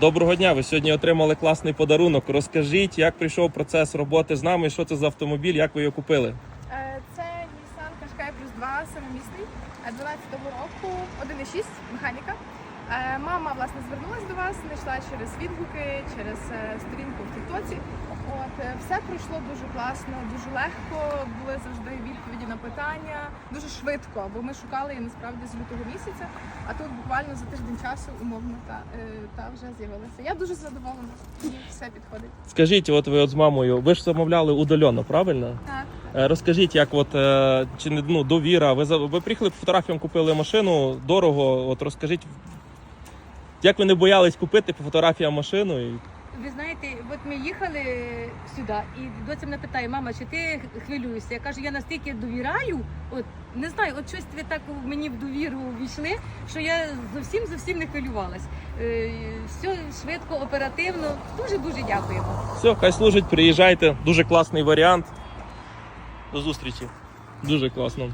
Доброго дня. Ви сьогодні отримали класний подарунок. Розкажіть, як прийшов процес роботи з нами, що це за автомобіль, як ви його купили? Е, Це Nissan Qashqai Plus 2 семимісний е, 12-го року, 1.6 механіка. Е, Мама власне звернулася до вас, знайшла через відгуки, через е, сторінку в Тіктоці. От все пройшло дуже класно, дуже легко. Були завжди на питання, дуже швидко, бо ми шукали її насправді з лютого місяця. А тут буквально за тиждень часу умовно та, е, та вже з'явилася. Я дуже задоволена. Мені все підходить. Скажіть, от ви от з мамою, ви ж замовляли удальоно, правильно? Так. Е, Розкажіть, як от е, чи не ну, довіра? Ви ви приїхали по фотографіям, купили машину дорого. От розкажіть, як ви не боялись купити по фотографіям машину? І... Ви знаєте, от ми їхали сюди, і доця мене питає, мама, чи ти хвилюєшся? Я кажу, я настільки довіряю, от не знаю, от щось ви так мені в довіру війшли, що я зовсім зовсім не хвилювалась. Е, все швидко, оперативно. Дуже дуже дякуємо. Все, хай служить, приїжджайте. Дуже класний варіант. До зустрічі. Дуже класно.